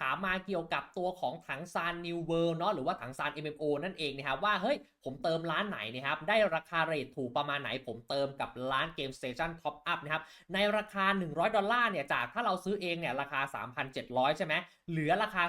ถามมาเกี่ยวกับตัวของถังซานนิวเวิร์เนาะหรือว่าถังซาน MMO นั่นเองนะครับว่าเฮ้ยผมเติมร้านไหนนะครับได้ราคาเรทถูกประมาณไหน ผมเติมกับร้านเกมสเตชันท็อปอัพนะครับในราคา 100 ดอลลาร์เนี่ยจากถ้าเราซื้อเองเนี่ยราคา 3,700 ใช่ไหม เหลือราคา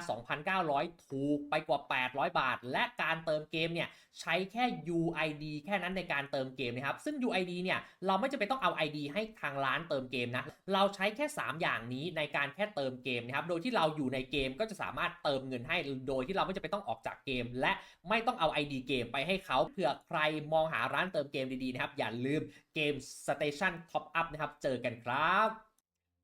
2,900 ถูกไปกว่า 800 บาท และการเติมเกมเนี่ยใช้แค่ UID แค่นั้นในการเติมเกมนะครับ ซึ่ง UID เนี่ยเราไม่จำเป็นต้องเอา ID ให้ทางร้านเติมเกมนะ เราใช้แค่ 3 อย่างนี้ในการแค่เติมเกมนะครับ โดยที่เราอยู่ในเกมก็จะสามารถเติมเงินให้ โดยที่เราไม่จำเป็นต้องออกจากเกม และไม่ต้องเอา ID เกมไปให้เขาเผื่อใครมองหาร้านเติมเกมดีๆนะครับ อย่าลืมเกม Station Top Up นะครับ เจอกันครับ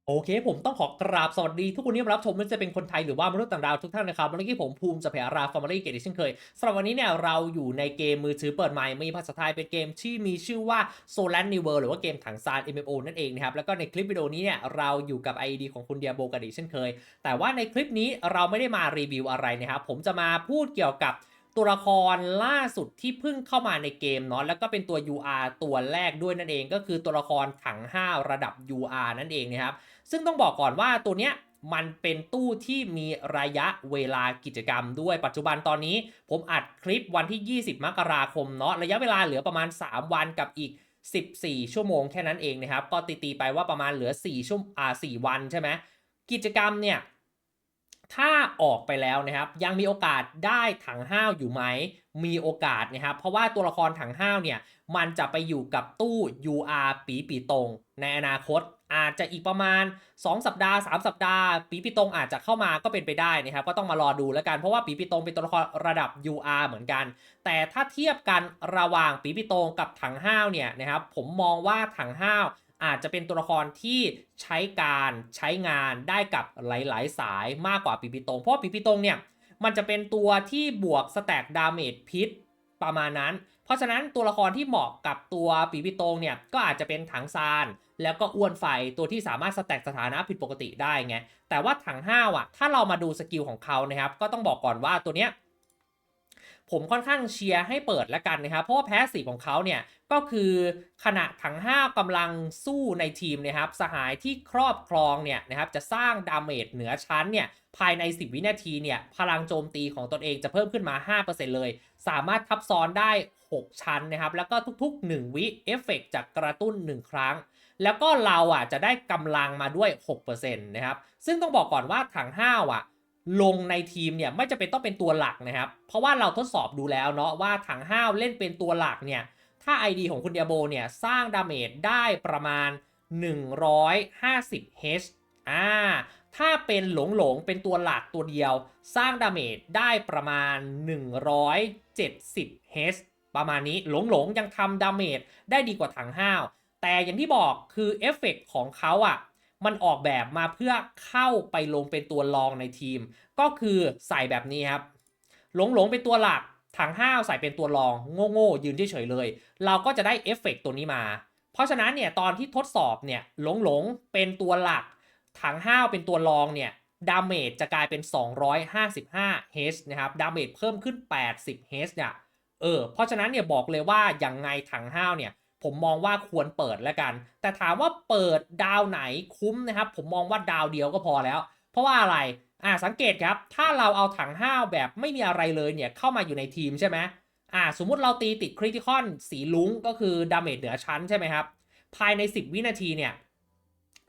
โอเค ผมต้องขอกราบสวัสดีทุกคนที่รับชมไม่ว่าจะเป็นคนไทยหรือว่ามนุษย์ต่างดาวทุกท่านนะครับวันนี้ผมภูมิสเปียราฟอร์มารีเกตเช่นเคยสำหรับวันนี้เนี่ยเราอยู่ในเกมมือถือเปิดใหม่มีภาษาไทยเป็นเกมที่มีชื่อว่า s o l a n New World หรือว่าเกมถังซาน MMO นั่นเองนะครับแล้วก็ในคลิปวิดีโอนี้เนี่ยเราอยู่กับ ID ของคุณเดียโบกันอีกเช่นเคย แต่ว่าในคลิปนี้เราไม่ได้มารีวิวอะไรนะครับผมจะมาพูดเกี่ยวกับ ตัวละครล่าสุดที่เพิ่งเข้ามาในเกมเนาะแล้วก็เป็นตัว UR ตัวแรกด้วยนั่นเองก็คือตัวละครถัง 5 ระดับ UR นั่นเองนะครับ ซึ่งต้องบอกก่อนว่าตัวเนี้ยมันเป็นตู้ที่มีระยะเวลากิจกรรมด้วยปัจจุบันตอนนี้ ผมอัดคลิปวันที่ 20 มกราคมเนาะระยะเวลาเหลือประมาณ 3 วันกับอีก 14 ชั่วโมงแค่นั้นเองนะครับ ก็ตีๆไปว่าประมาณเหลือ4ชั่วอ่า4วันใช่ไหมกิจกรรมเนี่ย ถ้าออกไปแล้วนะครับ ยังมีโอกาสได้ถังห้าวอยู่ไหม มีโอกาสนะครับ เพราะว่าตัวละครถังห้าวเนี่ย มันจะไปอยู่กับตู้ UR ปีปีตรง ในอนาคตอาจจะอีกประมาณ 2 สัปดาห์ 3 สัปดาห์ ปีปีตรงอาจจะเข้ามาก็เป็นไปได้นะครับ ก็ต้องมารอดูแล้วกัน เพราะว่าปีปีตรงเป็นตัวละครระดับ UR เหมือนกัน แต่ถ้าเทียบกันระหว่างปีปีตรงกับถังห้าวเนี่ยนะครับ ผมมองว่าถังห้าว อาจจะเป็นตัวละครที่ใช้การใช้งานได้กับหลาย ๆ สายมากกว่าปีปีตงเพราะปีปีตงเนี่ยมันจะเป็นตัวที่บวกสแต็กดาเมจพิษประมาณนั้น เพราะฉะนั้นตัวละครที่เหมาะกับตัวปีปีตงเนี่ยก็อาจจะเป็นถังซาน แล้วก็อ้วนไฟตัวที่สามารถสแต็กสถานะผิดปกติได้ไงแต่ว่าถังห้าวอะถ้าเรามาดูสกิลของเขานะครับก็ต้องบอกก่อนว่าตัวเนี้ย ผมค่อนข้างเชียร์ให้เปิดแล้วกันนะครับ เพราะว่าแพสซีฟของเขาเนี่ยก็คือขณะถังห้าวกำลังสู้ในทีมนะครับ สหายที่ครอบครองเนี่ยนะครับจะสร้างดาเมจเหนือชั้นเนี่ยภายใน 10 วินาทีเนี่ยพลังโจมตีของตนเองจะเพิ่มขึ้นมา 5%เลย สามารถทับซ้อนได้ 6 ชั้นนะครับ แล้วก็ทุกๆ 1 วิเอฟเฟกจากกระตุ้น 1 ครั้ง แล้วก็เราอะจะได้กำลังมาด้วย 6%นะครับ ซึ่งต้องบอกก่อนว่าถังห้าวอะ ลงในทีมเนี่ยไม่จะเป็นต้องเป็นตัวหลักนะครับ เพราะว่าเราทดสอบดูแล้วเนาะว่าถังห้าวเล่นเป็นตัวหลักเนี่ย ถ้า ID ของคุณเดียโบเนี่ยสร้างดาเมจได้ประมาณ 150 H อ่าถ้าเป็นหลงหลงเป็นตัวหลักตัวเดียว สร้างดาเมจได้ประมาณ 170 H ประมาณนี้หลงหลงยังทำดาเมจได้ดีกว่าถังห้าวแต่อย่างที่บอกคือเอฟเฟกต์ของเขาอะ มันออกแบบมาเพื่อเข้าไปลงเป็นตัวรองในทีม ก็คือใส่แบบนี้ครับ หลงหลงๆเป็นตัวหลักถังห้าวใส่เป็นตัวรองโง่โง่ๆยืนเฉยๆเลย เราก็จะได้เอฟเฟกต์ตัวนี้มา เพราะฉะนั้นเนี่ยตอนที่ทดสอบเนี่ยหลงหลงๆเป็นตัวหลัก ถังห้าวเป็นตัวรองเนี่ยดาเมจจะกลายเป็น 255 h นะครับดาเมจเพิ่มขึ้น 80 h เนี่ยเออเพราะฉะนั้นเนี่ยบอกเลยว่าอย่างไงถังห้าวเนี่ย ผมมองว่าควรเปิดแล้วกัน แต่ถามว่าเปิดดาวไหนคุ้มนะครับ ผมมองว่าดาวเดียวก็พอแล้ว เพราะว่าอะไรอ่าสังเกตครับ ถ้าเราเอาถังห้าวแบบไม่มีอะไรเลยเนี่ยเข้ามาอยู่ในทีมใช่ไหมอ่าสมมุติเราตีติดคริติคอนสีลุ้งก็คือดาเมจเหนือชั้นใช่ไหมครับ ภายใน 10 วินาทีเนี่ย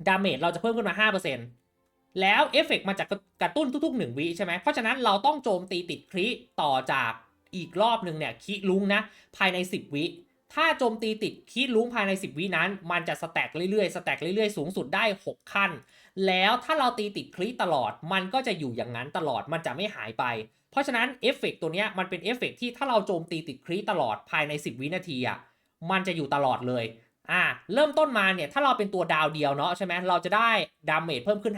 ดาเมจเราจะเพิ่มขึ้นมา 5%แล้วเอฟเฟกต์มาจากกระตุ้นทุก ๆ 1 วิใช่ไหมเพราะฉะนั้นเราต้องโจมตีติดคริต่อจากอีกรอบหนึ่งเนี่ยคิลุงนะภายใน 10 วิ ถ้าโจมตีติดคิลุงภายใน 10 วินั้น มันจะสแต็กเรื่อยๆ สแต็กเรื่อยๆ สูงสุดได้ 6 ขั้น แล้วถ้าเราตีติดคลิตลอด มันก็จะอยู่อย่างนั้นตลอด มันจะไม่หายไป เพราะฉะนั้นเอฟเฟกต์ตัวนี้มันเป็นเอฟเฟกต์ที่ถ้าเราโจมตีติดคลิตลอดภายใน 10 วินาทีอะ มันจะอยู่ตลอดเลย อ่า เริ่มต้นมาเนี่ย ถ้าเราเป็นตัวดาวเดียวเนาะใช่ไหมเราจะได้ดาเมจเพิ่มขึ้น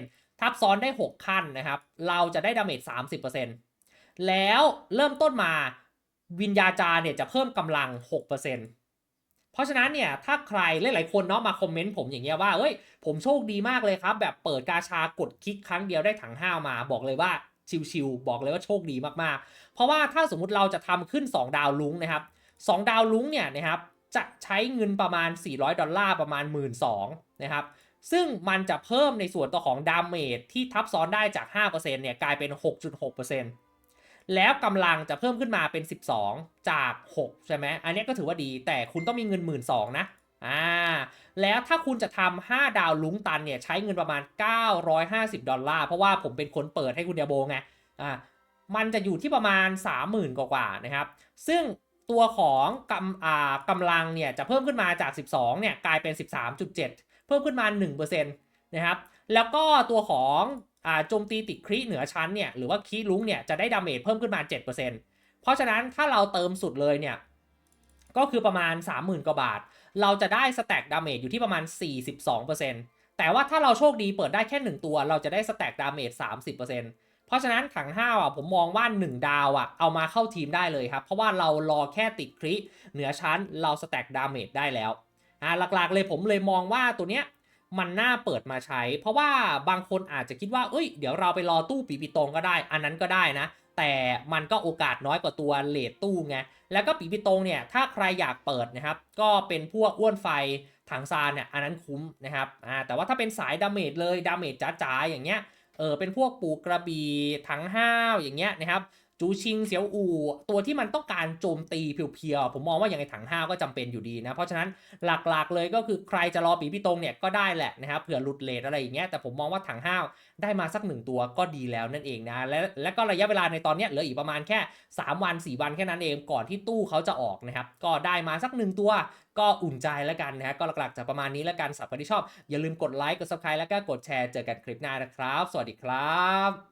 5%ทับซ้อนได้ 6 ขั้นนะครับ เราจะได้ดาเมจ30%แล้วเริ่มต้นมา วิญญาจาร์เนี่ยจะเพิ่มกำลัง 6%เพราะฉะนั้นเนี่ยถ้าใครหลายๆคนเนาะมาคอมเมนต์ผมอย่างเงี้ยว่าเอ้ยผมโชคดีมากเลยครับ แบบเปิดกาชากดคลิกครั้งเดียวได้ถังห้าวมาบอกเลยว่าชิวๆบอกเลยว่าโชคดีมากๆ เพราะว่าถ้าสมมุติเราจะทำขึ้น 2 ดาวลุ้งนะครับ2ดาวลุ้งเนี่ยนะครับจะใช้เงินประมาณ 400 ดอลลาร์ประมาณ 1 2ื่นนะครับซึ่งมันจะเพิ่มในส่วนตัวของดาเมจที่ทับซ้อนได้จาก 5%เนี่ยกลายเป็น 6.6% แล้วกำลังจะเพิ่มขึ้นมาเป็น 12 จาก 6 ใช่ไหมอันนี้ก็ถือว่าดีแต่คุณต้องมีเงิน 1 2ื่นนะอ่าแล้วถ้าคุณจะทำ5ดาวลุ้งตันเนี่ยใช้เงินประมาณ 950 ดอลลาร์ เพราะว่าผมเป็นคนเปิดให้คุณเดียโบไงอ่ามันจะอยู่ที่ประมาณ 30,000 กว่าๆนะครับ ซึ่งตัวของกำอ่ากำลังเนี่ยจะเพิ่มขึ้นมาจาก 12 เนี่ยกลายเป็น 13.7 เพิ่มขึ้นมา 1%นะครับแล้วก็ตัวของ โจมตีติดคริเหนือชั้นเนี่ยหรือว่าคริลุงเนี่ยจะได้ดาเมจเพิ่มขึ้นมา 7%เพราะฉะนั้นถ้าเราเติมสุดเลยเนี่ยก็คือประมาณ 30,000 กว่าบาท เราจะได้สแต็กดาเมจอยู่ที่ประมาณ 42%แต่ว่าถ้าเราโชคดีเปิดได้แค่ 1 ตัว เราจะได้สแต็กดาเมจ30%เพราะฉะนั้นถังห้าอะผมมองว่า 1 ดาวอะเอามาเข้าทีมได้เลยครับ เพราะว่าเรารอแค่ติดคริเหนือชั้นเราสแต็กดาเมจได้แล้วอ่าหลักๆเลยผมเลยมองว่าตัวเนี้ย มันน่าเปิดมาใช้ เพราะว่าบางคนอาจจะคิดว่า เอ้ย เดี๋ยวเราไปรอตู้ปีปีตรงก็ได้ อันนั้นก็ได้นะ แต่มันก็โอกาสน้อยกว่าตัวเลทตู้ไง แล้วก็ปีปีตรงเนี่ย ถ้าใครอยากเปิดนะครับ ก็เป็นพวกอ้วนไฟถังซานเนี่ย อันนั้นคุ้มนะครับ อ่า แต่ว่าถ้าเป็นสายดาเมจเลย ดาเมจจ๋าๆอย่างเงี้ย เออ เป็นพวกปูกระบี่ถังห้าวอย่างเงี้ยนะครับ จูชิงเสียวอูตัวที่มันต้องการโจมตีเพียวๆ ผมมองว่าอย่างไงถังห้าก็จำเป็นอยู่ดีนะ เพราะฉะนั้นหลักๆเลยก็คือใครจะรอปีพี่ตรงเนี่ยก็ได้แหละนะครับเผื่อหลุดเลทอะไรอย่างเงี้ยแต่ผมมองว่าถังห้าได้มาสักหนึ่งตัวก็ดีแล้วนั่นเองนะและและก็ระยะเวลาในตอนเนี้ยเหลืออีกประมาณแค่ 3 วัน 4 วันแค่นั้นเองก่อนที่ตู้เขาจะออกนะครับก็ได้มาสักหนึ่งตัวก็อุ่นใจแล้วกันนะฮะก็หลักๆจะประมาณนี้แล้วกันสำหรับคนที่ชอบ อย่าลืมกดไลค์กด subscribe แล้วก็กดแชร์เจอกันคลิปหน้านะครับ สวัสดีครับ